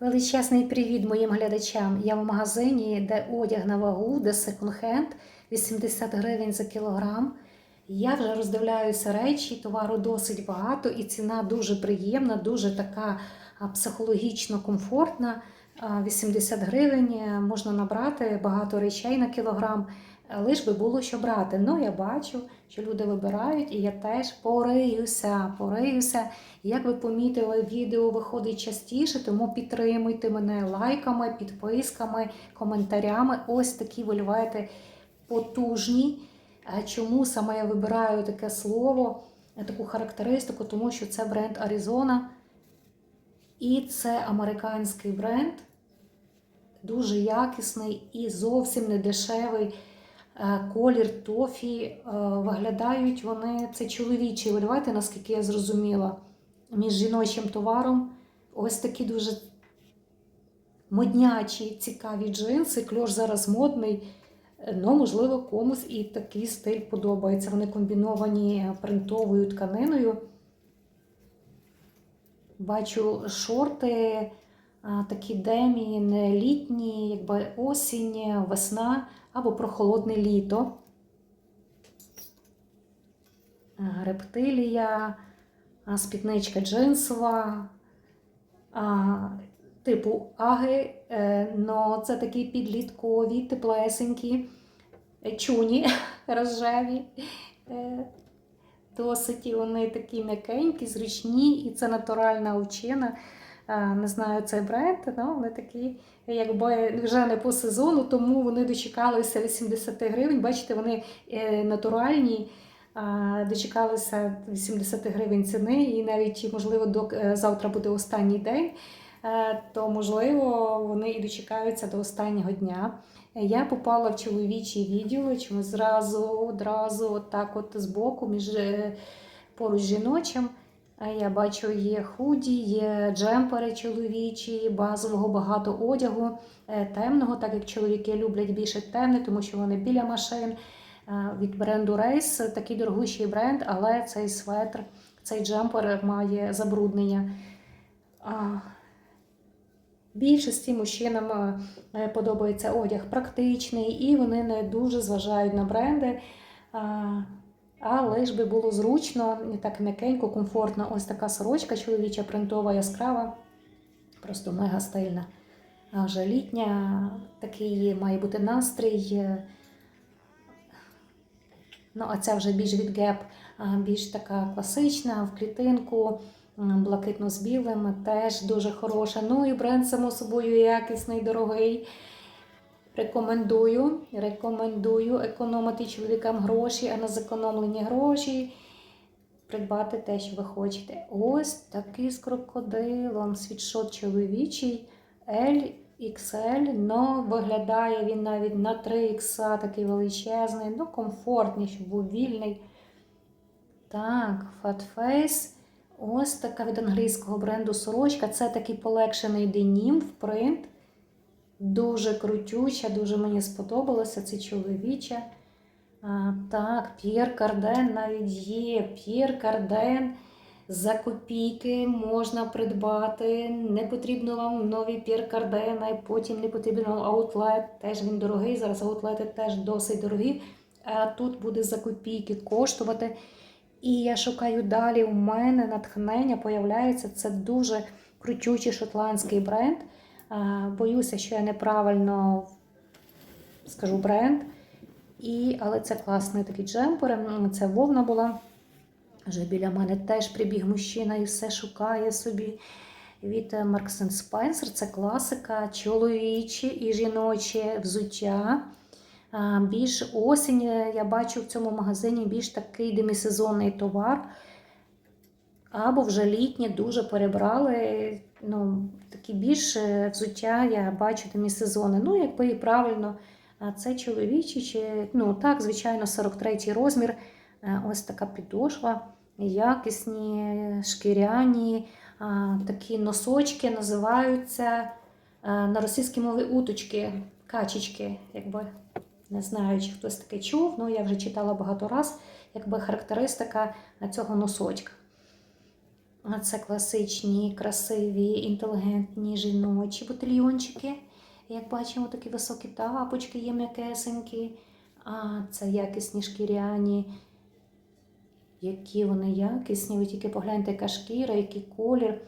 Величезний привіт моїм глядачам. Я в магазині, де одяг на вагу, де секонд-хенд, 80 гривень за кілограм. Я вже роздивляюся речі, товару досить багато, і ціна дуже приємна, дуже така психологічно комфортна. 80 гривень е, можна набрати багато речей на кілограм, лиш би було що брати. Ну, я бачу, що люди вибирають, і я теж пориюся, пориюся. Як ви помітили, відео виходить частіше, тому підтримуйте мене лайками, підписками, коментарями. Ось такі виливаєте потужні. Чому саме я вибираю таке слово, таку характеристику? Тому що це бренд Arizona. І це американський бренд, дуже якісний і зовсім не дешевий. Е, Колір тофі. е, Виглядають вони, це чоловічі виливати, наскільки я зрозуміла, між жіночим товаром. Ось такі дуже моднячі, цікаві джинси. Кльош зараз модний. Ну, можливо, комусь і такий стиль подобається. Вони комбіновані принтовою тканиною. Бачу шорти, такі демі, не літні, якби осінь, весна або прохолодне літо. Рептилія, спідничка джинсова, типу аги, е, но це такі підліткові, теплесенькі, е, чуні розжеві. Е, Досить вони такі м'якенькі, зручні, і це натуральна овчина. Не знаю, цей бренд, але вони такі, якби вже не по сезону, тому вони дочекалися 80 гривень. Бачите, вони е, натуральні, дочекалися 80 гривень ціни, і навіть, можливо, до, е, завтра буде останній день, е, то, можливо, вони і дочекаються до останнього дня. Я попала в чоловічий відділ, чомусь зразу, одразу, отак от збоку, між поруч жіночим. Я бачу, є худі, є джемпери чоловічі, базового багато одягу, е, темного, так як чоловіки люблять більше темне, тому що вони біля машин. Е, Від бренду Race, такий дорогущий бренд, але цей светр, цей джемпер має забруднення. Більшості мужчинам е, подобається одяг практичний, і вони не дуже зважають на бренди. Але ж би було зручно, так м'якенько, комфортно. Ось така сорочка чоловіча, принтова, яскрава, просто мега стильна. А вже літня, такий має бути настрій. Ну, а ця вже більш від геп, більш така класична, в клітинку, блакитно з білим, теж дуже хороша. Ну і бренд, само собою, якісний, дорогий. Рекомендую, рекомендую економити чоловікам гроші, а на зекономлені гроші придбати те, що ви хочете. Ось такий з крокодилом, світшот чоловічий L, XL, но виглядає він навіть на 3 х такий величезний, ну комфортний, щоб був вільний. Так, Fat Face. Ось така від англійського бренду сорочка. Це такий полегшений денім в принт. Дуже крутюча, дуже мені сподобалося. Це чоловіча. А, так, П'єр Карден навіть є. П'єр Карден за копійки можна придбати. Не потрібно вам нові П'єр Карден, а потім не потрібен аутлет. Теж він дорогий. Зараз аутлети теж досить дорогі. А тут буде за копійки коштувати. І я шукаю далі. У мене натхнення появляється. Це дуже крутючий шотландський бренд. Боюся, що я неправильно скажу бренд. І, але це класний такий джемпер. Це вовна була. Вже біля мене теж прибіг мужчина і все шукає собі. Від е, Marks Spencer. Це класика, чоловічі і жіноче взуття. Більш осінь, е, я бачу в цьому магазині більш такий демісезонний товар. Або вже літнє дуже перебрали. Ну, такі більш е, взуття я бачу демісезони. Ну, якби і правильно, це чоловічі, чи, ну так, звичайно, 43 розмір. Е, Ось така підошва, якісні, шкіряні, такі носочки називаються е, на російській мові уточки, качечки, якби. Не знаю, чи хтось таке чув, але я вже читала багато раз, якби характеристика цього носочка. Це класичні, красиві, інтелігентні жіночі ботильйончики. Як бачимо, такі високі тапочки є м'якесенькі. А це якісні шкіряні. Які вони якісні, ви тільки погляньте, яка шкіра, який колір,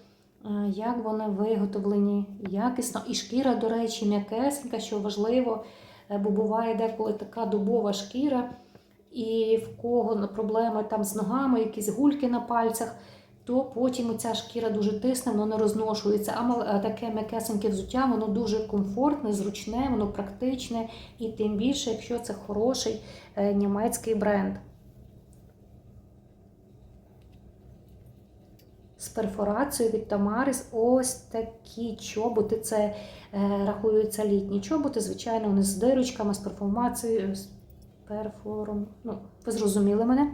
як вони виготовлені якісно. І шкіра, до речі, м'якесенька, що важливо, е, бо буває деколи така дубова шкіра, і в кого проблеми там з ногами, якісь гульки на пальцях, то потім ця шкіра дуже тисне, воно не розношується. А таке м'якесеньке взуття, воно дуже комфортне, зручне, воно практичне, і тим більше, якщо це хороший е, німецький бренд. з перфорацією від Тамарис ось такі чоботи. Це е, рахуються літні чоботи. Звичайно, вони з дирочками, з перформацією, з перфором. Ну, ви зрозуміли мене.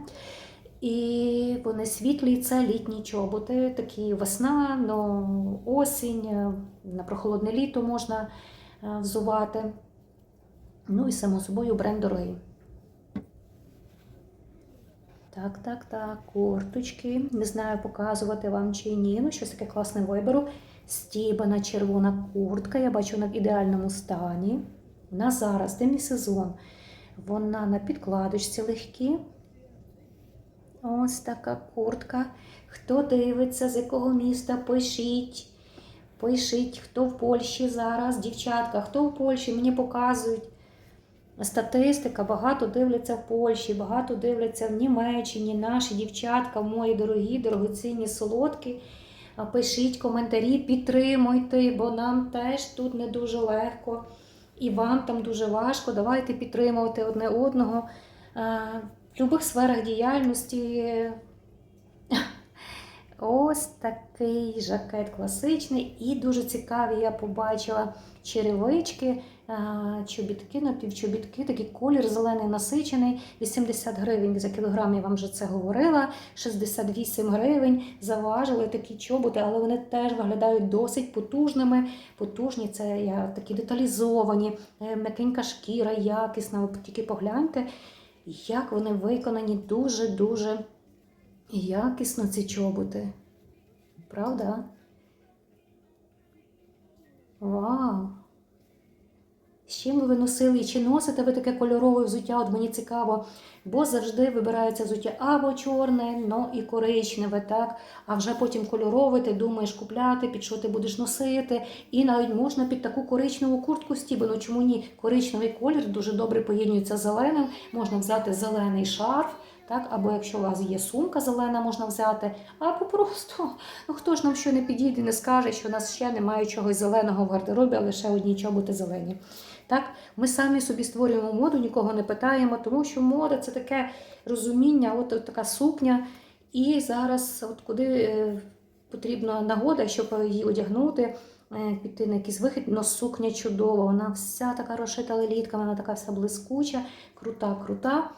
І вони світлі, це літні чоботи, такі весна, ну, осінь, е, на прохолодне літо можна е, взувати. Ну і само собою бренд дорогий. Так, так, так, курточки. Не знаю, показувати вам чи ні. Ну, щось таке класне виберу. Стібана червона куртка. Я бачу вона в ідеальному стані. Вона зараз, демісезон. Вона на підкладочці легкі. Ось така куртка. Хто дивиться, з якого міста, пишіть. Пишіть, хто в Польщі зараз, дівчатка, хто в Польщі, мені показують. Статистика, багато дивляться в Польщі, багато дивляться в Німеччині, наші дівчатка, мої дорогі, дорогоцінні, солодкі. Пишіть коментарі, підтримуйте, бо нам теж тут не дуже легко. І вам там дуже важко. Давайте підтримувати одне одного Е, в будь-яких сферах діяльності. Ось такий жакет класичний і дуже цікаві. Я побачила черевички, чобітки, напівчобітки, такий колір зелений насичений, 80 гривень за кілограм, я вам вже це говорила. 68 гривень заважили такі чоботи, але вони теж виглядають досить потужними. Потужні це такі деталізовані, е, м'якенька шкіра, якісна. Тільки погляньте, як вони виконані дуже-дуже якісно ці чоботи. Правда? Вау! З чим ви носили і чи носите ви таке кольорове взуття? От мені цікаво, бо завжди вибирається взуття або чорне, ну і коричневе, так? А вже потім кольорове, ти думаєш купляти, під що ти будеш носити. І навіть можна під таку коричневу куртку стібану. Чому ні? Коричневий колір дуже добре поєднується з зеленим. Можна взяти зелений шарф. Так, або якщо у вас є сумка зелена, можна взяти, або просто ну хто ж нам що не підійде, не скаже, що у нас ще немає чогось зеленого в гардеробі, а лише одні чоботи зелені. Так, ми самі собі створюємо моду, нікого не питаємо, тому що мода це таке розуміння, от, от така сукня. І зараз, от куди е, потрібна нагода, щоб її одягнути, е, піти на якийсь вихід, но сукня чудова. Вона вся така розшита лелітками, вона така вся блискуча, крута, крута.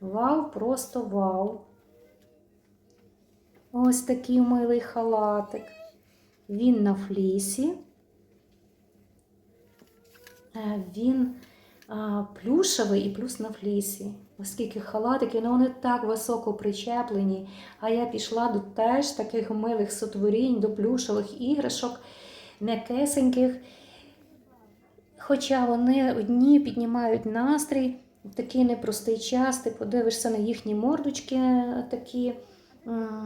Вау, просто вау. Ось такий милий халатик. Він на флісі. Е, Він плюшевий і плюс на флісі. Оскільки халатики, ну вони так високо причеплені. А я пішла до теж таких милих сотворінь, до плюшевих іграшок, м'якесеньких. Хоча вони одні піднімають настрій в такий непростий час, ти подивишся на їхні мордочки такі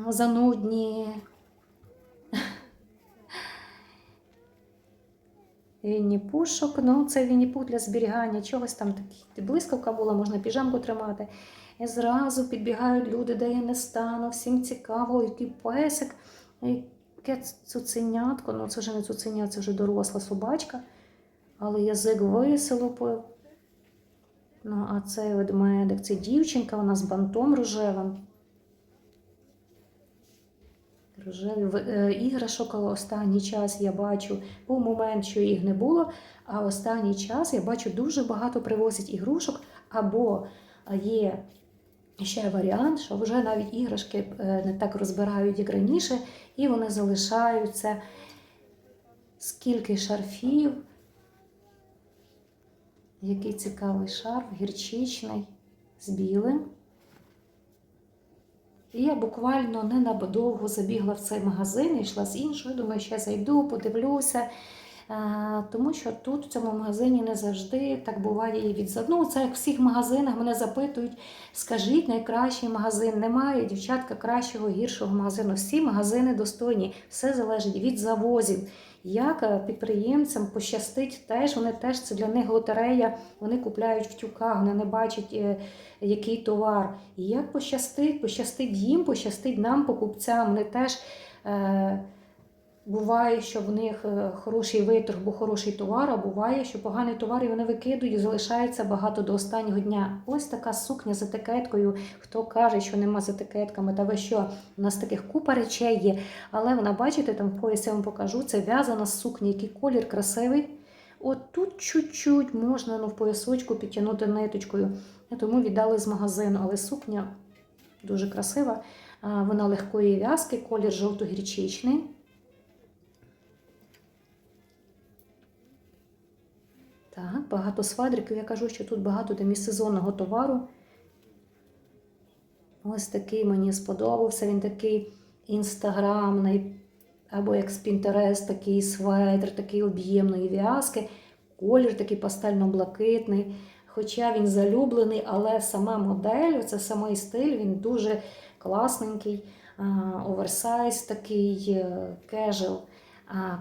занудні. Вінні пушок, ну це Вінні пух для зберігання, чогось там такі. Блискавка була, можна піжамку тримати. І зразу підбігають люди, де я не стану, всім цікаво, який песик, яке цуценятко. Ну це вже не цуценя, це вже доросла собачка, але язик висилопив. Ну, а цей ведмедик, це дівчинка, вона з бантом рожевим. Рожеві В- е, іграшок останній час я бачу, був момент, що їх не було, а останній час я бачу дуже багато привозять ігрушок, або є ще варіант, що вже навіть іграшки е, не так розбирають, як раніше, і вони залишаються. Скільки шарфів, який цікавий шарф, гірчичний, з білим. І я буквально ненадовго забігла в цей магазин йшла з іншого. Думаю, ще зайду, подивлюся. Е, Тому що тут в цьому магазині не завжди так буває і від Ну, це як в всіх магазинах мене запитують, скажіть найкращий магазин. Немає дівчатка кращого, гіршого магазину. Всі магазини достойні, все залежить від завозів. Як е, підприємцям пощастить теж, вони теж це для них лотерея, вони купляють в тюках, вони не бачать, е, який товар. І як пощастить, пощастить їм, пощастить нам, покупцям. Вони теж буває, що в них е, хороший виторг, бо хороший товар, а буває, що поганий товар і вони викидують, залишається багато до останнього дня. Ось така сукня з етикеткою. Хто каже, що нема з етикетками, та ви що? У нас таких купа речей є. Але вона, бачите, там в поясі я вам покажу, це в'язана сукня, який колір красивий. От тут чуть-чуть можна ну, в поясочку підтягнути ниточкою. Тому віддали з магазину, але сукня дуже красива. Вона легкої в'язки, колір жовто-гірчичний. Так, багато свадриків. Я кажу, що тут багато демісезонного товару. Ось такий мені сподобався. Він такий інстаграмний, або як з Pinterest, такий светр, такий об'ємної в'язки. Колір такий пастельно-блакитний. Хоча він залюблений, але сама модель, це самий стиль, він дуже класненький, оверсайз такий, кежел,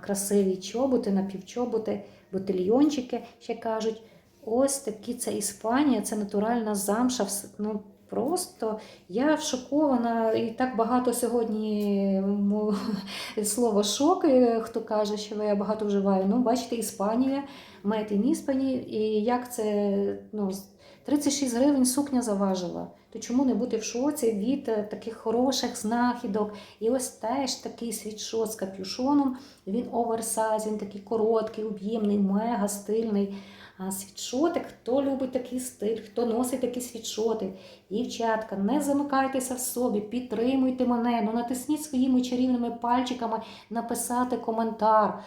красиві чоботи, напівчоботи, ботильйончики, ще кажуть. Ось такі це Іспанія, це натуральна замша. Ну, просто я шокована, і так багато сьогодні слово шок, е, хто каже, що я багато вживаю. Ну, бачите, Іспанія, мед in Іспанії, і як це ну, 36 гривень сукня заважила. То чому не бути в шоці від е, таких хороших знахідок? І ось теж такий світшот з капюшоном. Він оверсайз, він такий короткий, об'ємний, мега стильний. А світшотик, хто любить такий стиль, хто носить такі світшоти. Дівчатка, не замикайтеся в собі, підтримуйте мене, ну натисніть своїми чарівними пальчиками написати коментар.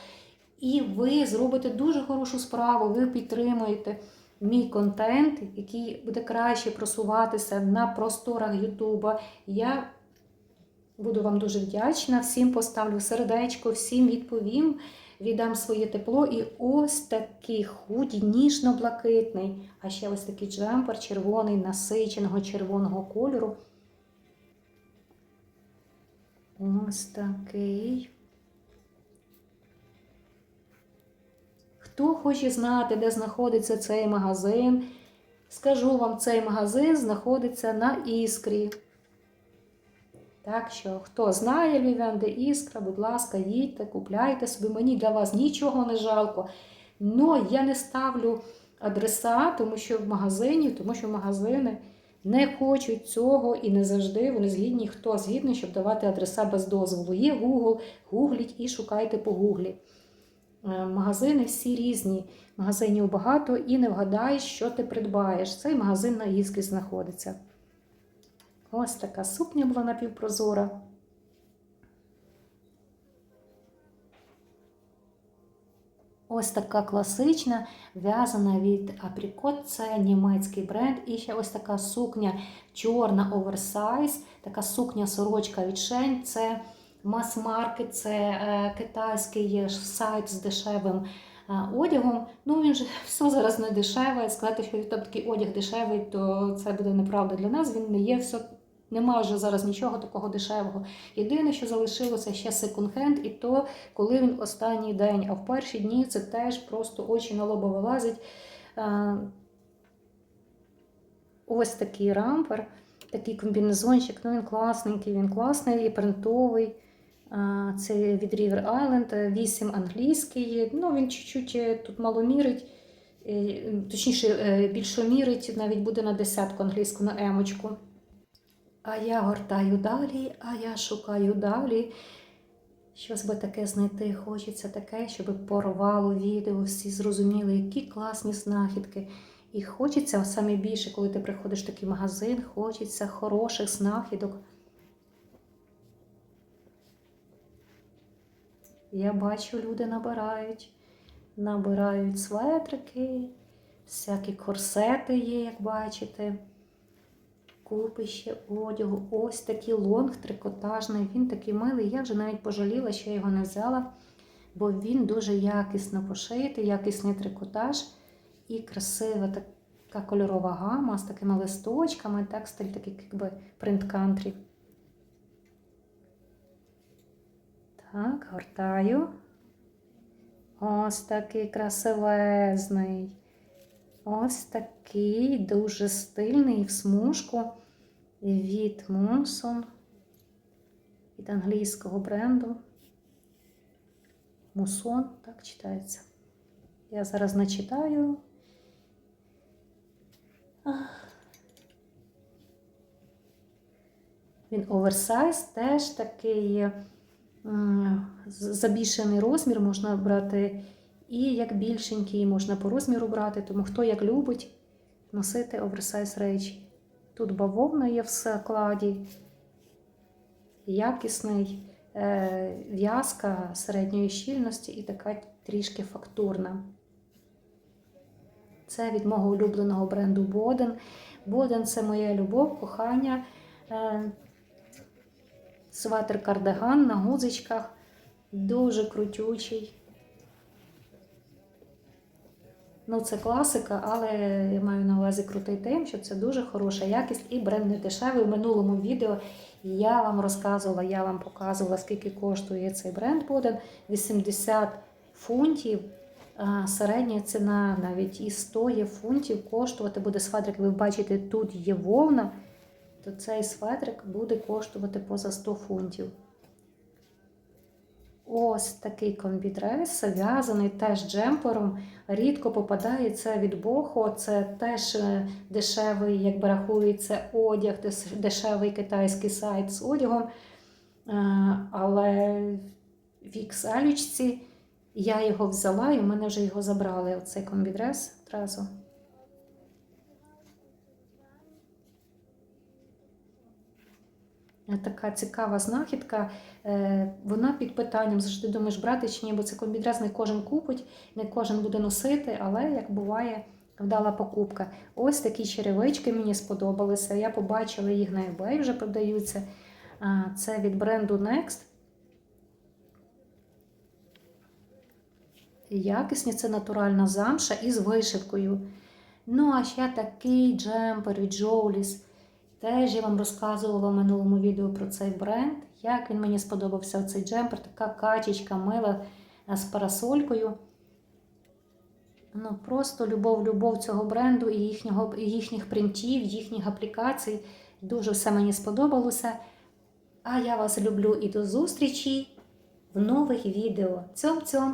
І ви зробите дуже хорошу справу, ви підтримуєте мій контент, який буде краще просуватися на просторах Ютуба. Я буду вам дуже вдячна. Всім поставлю сердечко, всім відповім, віддам своє тепло. І ось такий худі, ніжно-блакитний, а ще ось такий джемпер червоний, насиченого червоного кольору. Ось такий. Хто хоче знати, де знаходиться цей магазин, скажу вам, цей магазин знаходиться на Іскрі. Так що, хто знає Львів'ян, де Іскра, будь ласка, їдьте, купляйте собі. Мені для вас нічого не жалко. Но я не ставлю адреса, тому що в магазині, тому що магазини не хочуть цього і не завжди вони згідні. Хто згідний, щоб давати адреса без дозволу. Є Google, гугліть і шукайте по гуглі. Е, Магазини всі різні. Магазинів багато і не вгадаєш, що ти придбаєш. Цей магазин на Іскрі знаходиться. Ось така сукня була напівпрозора. Ось така класична, в'язана від Apricot, це німецький бренд. І ще ось така сукня чорна оверсайз, така сукня сорочка від Шень. Це мас-маркет, це е, китайський сайт з дешевим е, одягом. Ну він же все зараз не дешеве. Сказати, що там такий одяг дешевий, то це буде неправда для нас. Він не є все. Немає вже зараз нічого такого дешевого. Єдине, що залишилося ще секонд-хенд, і то, коли він останній день. А в перші дні це теж просто очі на лоба вилазять. Е, Ось такий рампер, такий комбінезончик. Ну він класненький, він класний і принтовий. Це від River Island, 8 англійський. Ну, він чуть-чуть е, тут мало мірить, е, точніше, е, більше мірить, навіть буде на десятку англійську на емочку. А я гортаю далі, а я шукаю далі. Щось би таке знайти хочеться таке, щоб порвало відео, всі зрозуміли, які класні знахідки. І хочеться саме більше, коли ти приходиш в такий магазин, хочеться хороших знахідок. Я бачу, люди набирають, набирають светрики, всякі корсети є, як бачите. купи ще одягу. Ось такий лонг трикотажний. Він такий милий. Я вже навіть пожаліла, що я його не взяла, бо він дуже якісно пошитий, якісний трикотаж і красива така кольорова гама з такими листочками, так, стиль такий, якби принт Так, гортаю. Ось такий красивезний. Ось такий дуже стильний в смужку від Monson, від англійського бренду. Мусон, так читається. Я зараз не читаю. Він оверсайз, теж такий забільшений розмір можна брати. І як більшенький можна по розміру брати, тому хто як любить носити оверсайз речі. Тут бавовна є в складі, якісний, е, в'язка середньої щільності і така трішки фактурна. Це від мого улюбленого бренду Боден. Боден це моя любов, кохання. Е, Светр кардиган на гузичках, дуже крутючий. Ну, це класика, але я маю на увазі крутий тим, що це дуже хороша якість і бренд не дешевий. У минулому відео я вам розказувала, я вам показувала, скільки коштує цей бренд Боден. 80 фунтів. Середня ціна навіть і 100 є фунтів коштувати буде светрик. Ви бачите, тут є вовна, то цей светрик буде коштувати поза 100 фунтів. Ось такий комбідрес, в'язаний теж джемпером. Рідко попадається від Бохо. Це теж е, дешевий, якби рахується, одяг, дешевий китайський сайт з одягом. Е, Але в XL я його взяла і в мене вже його забрали. Оцей комбідрес одразу. Така цікава знахідка. Е, Вона під питанням завжди думаєш, брати чи ні, бо це комбідрес не кожен купить, не кожен буде носити, але як буває, вдала покупка. Ось такі черевички мені сподобалися. Я побачила їх на eBay вже продаються. Це від бренду Next. Якісні це натуральна замша із вишивкою. Ну, а ще такий джемпер від Jowlis. Теж я вам розказувала в минулому відео про цей бренд. Як він мені сподобався цей джемпер, така качечка мила з парасолькою. Ну, просто любов-любов цього бренду і, їхнього, їхніх принтів, їхніх аплікацій. Дуже все мені сподобалося. А я вас люблю і до зустрічі в нових відео. Цьом-цьом!